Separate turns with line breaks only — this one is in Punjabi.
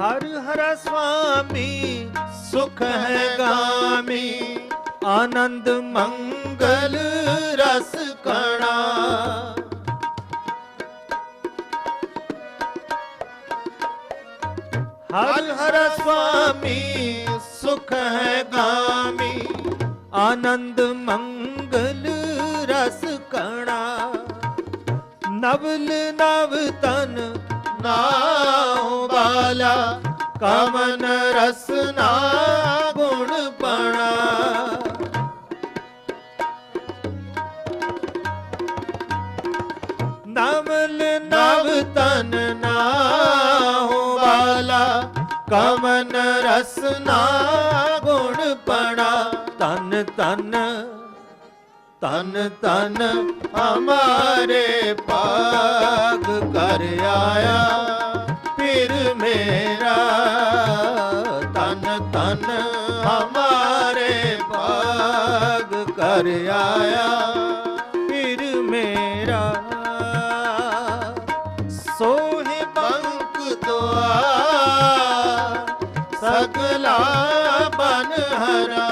ਹਰ ਹਰ ਸੁਆਮੀ ਸੁਖ ਹੈ ਗਾਮੀ, ਆਨੰਦ ਮੰਗਲ ਰਸ ਕਣਾ। ਹਰ ਹਰ ਸੁਆਮੀ ਸੁਖ ਹੈ ਗਾਮੀ, ਆਨੰਦ ਮੰਗਲ ਰਸ ਕਣਾ। ਨਵਲ ਨਵ ਤਨ ਨਾਉ ਬਾਲਾ ਕਮਨ ਰਸਨਾ ਗੁਣ ਪਣਾ। ਨਵਲ ਨਵ ਤਨ ਨਾਉ ਬਾਲਾ ਕਮਨ ਰਸਨਾ ਗੁਣ ਪਣਾ। ਤਨ ਤਨ ਤਨ ਤਨ ਹਮਾਰੇ ਪਾਗ ਕਰ ਆਇਆ। ਫਿਰ ਮੇਰਾ ਤਨ ਤਨ ਹਮਾਰੇ ਪਾਗ ਕਰ ਆਇਆ। ਫਿਰ ਮੇਰਾ ਸੋਹਿ ਬੰਕ ਦੁਆ ਸਗਲਾ ਬਨ ਹਰਾ।